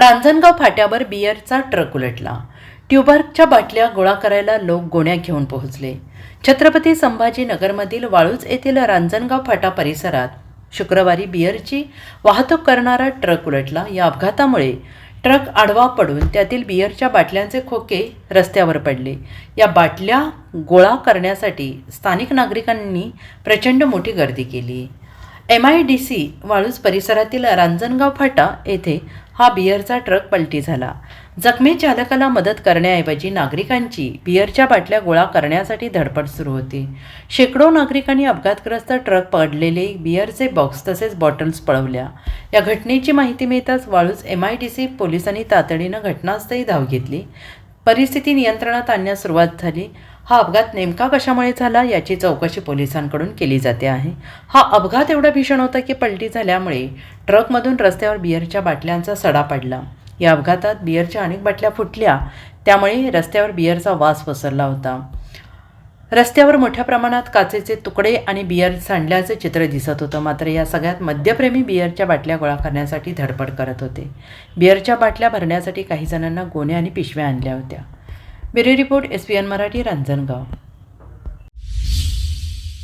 Ranjangaon फाट्यावर बियरचा truck उलटला. ट्युबर्कच्या बाटल्या गोळा करायला लोक गोण्या घेऊन पोहोचले. छत्रपती संभाजीनगरमधील वाळूज येथील रांजणगाव फाटा परिसरात शुक्रवारी बियरची वाहतूक करणारा ट्रक उलटला. या अपघातामुळे ट्रक आडवा पडून त्यातील बियरच्या बाटल्यांचे खोके रस्त्यावर पडले. या बाटल्या गोळा करण्यासाठी स्थानिक नागरिकांनी प्रचंड मोठी गर्दी केली. M I D C Waluj परिसरातील रांजणगाव फाटा येथे हा बियरचा ट्रक पलटी झाला. जखमी चालकाला मदत करण्याऐवजी नागरिकांची बियरच्या बाटल्या गोळा करण्यासाठी धडपड सुरू होती. शेकडो नागरिकांनी अपघातग्रस्त ट्रक पडलेले बियरचे बॉक्स तसेच बॉटल्स पळवल्या. या घटनेची माहिती मिळताच Waluj M I D C पोलिसांनी तातडीनं घटनास्थळी धाव घेतली. परिस्थिती नियंत्रणात आणण्यास सुरुवात झाली. हा अपघात नेमका कशामुळे झाला याची चौकशी पोलिसांकडून केली जाते आहे. हा अपघात एवढा भीषण होता की पलटी झाल्यामुळे ट्रकमधून रस्त्यावर बिअरच्या बाटल्यांचा सडा पडला. या अपघातात बिअरच्या अनेक बाटल्या फुटल्या त्यामुळे रस्त्यावर बिअरचा वास पसरला होता. रस्त्यावर मोठ्या प्रमाणात काचेचे तुकडे आणि बियर सांडल्याचे चित्र दिसत होतं मात्र या सगळ्यात मद्यप्रेमी बियरच्या बाटल्या गोळा करण्यासाठी धडपड करत होते. बियरच्या बाटल्या भरण्यासाठी काही जणांना गोण्या आणि पिशव्या आणल्या होत्या. Bureau report S P N Marathi Ranjangaon